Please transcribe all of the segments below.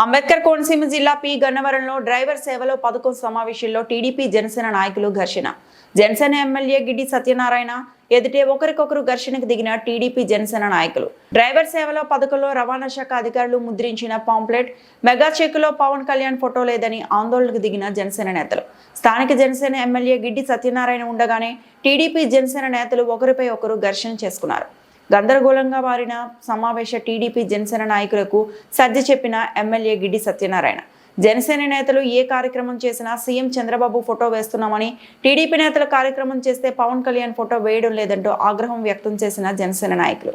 అంబేద్కర్ కోనసీమ జిల్లా పి గన్నవరంలో డ్రైవర్ సేవలో పథకం సమావేశంలో టీడీపీ జనసేన నాయకులు ఘర్షణ. జనసేన ఎమ్మెల్యే గిడ్డి సత్యనారాయణ ఎదుటే ఒకరికొకరు ఘర్షణకు దిగిన టీడీపీ జనసేన నాయకులు. డ్రైవర్ సేవలో పథకంలో రవాణా శాఖ అధికారులు ముద్రించిన పాంప్లెట్ మెగా చెక్కులో పవన్ కళ్యాణ్ ఫోటో లేదని ఆందోళనకు దిగిన జనసేన నేతలు. స్థానిక జనసేన ఎమ్మెల్యే గిడ్డి సత్యనారాయణ ఉండగానే టీడీపీ జనసేన నేతలు ఒకరిపై ఒకరు ఘర్షణ చేసుకున్నారు. గందరగోళంగా మారిన సమావేశ టీడీపీ జనసేన నాయకులకు సర్ది చెప్పిన ఎమ్మెల్యే గిడ్డి సత్యనారాయణ. జనసేన నేతలు ఏ కార్యక్రమం చేసినా సీఎం చంద్రబాబు ఫోటో వేస్తున్నామని టీడీపీ నేతలు కార్యక్రమం చేస్తే పవన్ కళ్యాణ్ ఫోటో వేయడం లేదంటూ ఆగ్రహం వ్యక్తం చేసిన జనసేన నాయకులు.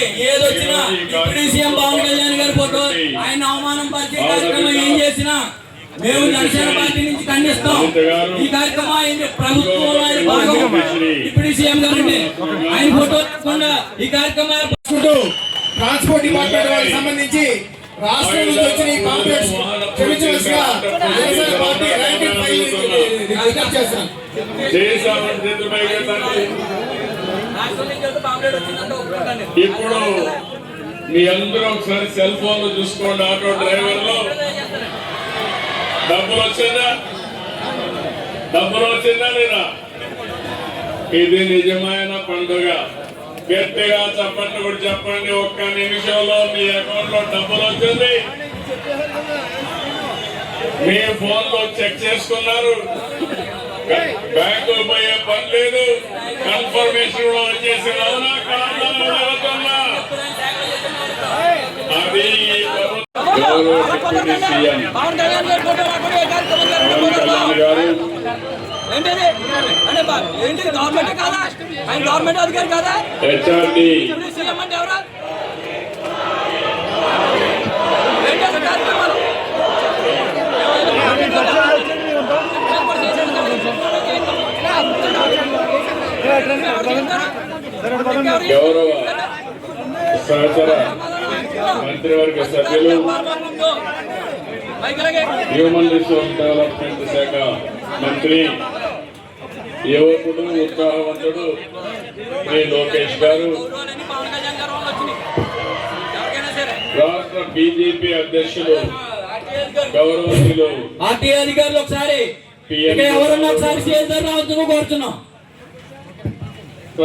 పాంప్లెట్లు వచ్చినాయి ఏది వచ్చినా ఇప్పుడు సీఎం పవన్ కళ్యాణ్ గారి ఫోటో ఆయన అవమానం పరిచే కార్యక్రమం ఏం చేసినా మేము జనసేన పార్టీ నుంచి ఖండిస్తాం. ఈ కార్యక్రమం ఆయన ప్రభుత్వం ఆయన భాగం. ఇప్పుడు సీఎం గారండి ఆయన ఫోటో లేకుండా ఈ కార్యక్రమం ట్రాన్స్పోర్ట్ డిపార్ట్మెంట్ వారికి సంబంధించి రాష్ట్రం నుంచి వచ్చిన ఈ complex క్షమించవలసిగా Janasena party ranking file record ఇప్పుడు మీ అందరూ ఒకసారి సెల్ ఫోన్ చూసుకోండి ఆటో డ్రైవర్లు. డబ్బులు వచ్చిందా? డబ్బులు వచ్చిందా లేదా? ఇది నిజమైన పండుగ? గట్టిగా చెప్పండి కూడా చెప్పండి ఒక్క నిమిషంలో మీ అకౌంట్లో డబ్బులు వచ్చింది. మీ ఫోన్లో చెక్ చేసుకున్నారు. బ్యాంకు పోయే పని లేదు. కన్ఫర్మేషన్ కూడా వచ్చేసి అవునా కాదా. అది గౌరవ డిప్యూటీ సీఎం పవన్ కళ్యాణ్ గారి ఫోటో లేకుండా ఏ కార్యక్రమం పవన్ జరగదు. కళ్యాణ్ గారు ఏంటిది అంటే బా- ఏంటిది గవర్నమెంట్ కాదా ఆయన గవర్నమెంట్ అధికారి కాదా హెచ్ఆర్డి ఇప్పుడు సీఎం అంటే ఎవరా ఏంటి అసలు కార్యక్రమాలు గౌరవ సహచర మంత్రివర్గ సభ్యులు హ్యూమన్ రిసోర్స్ డెవలప్మెంట్ శాఖ మంత్రి యువకుడు ఉత్సాహవంతుడు శ్రీ లోకేష్ గారు. రాష్ట్ర బీజేపీ అధ్యక్షులు గౌరవనీయులు ఆర్టీఐ అధికారులు ఒకసారి ఎవరన్నా ఒకసారి రావద్దు కోరుతున్నాం.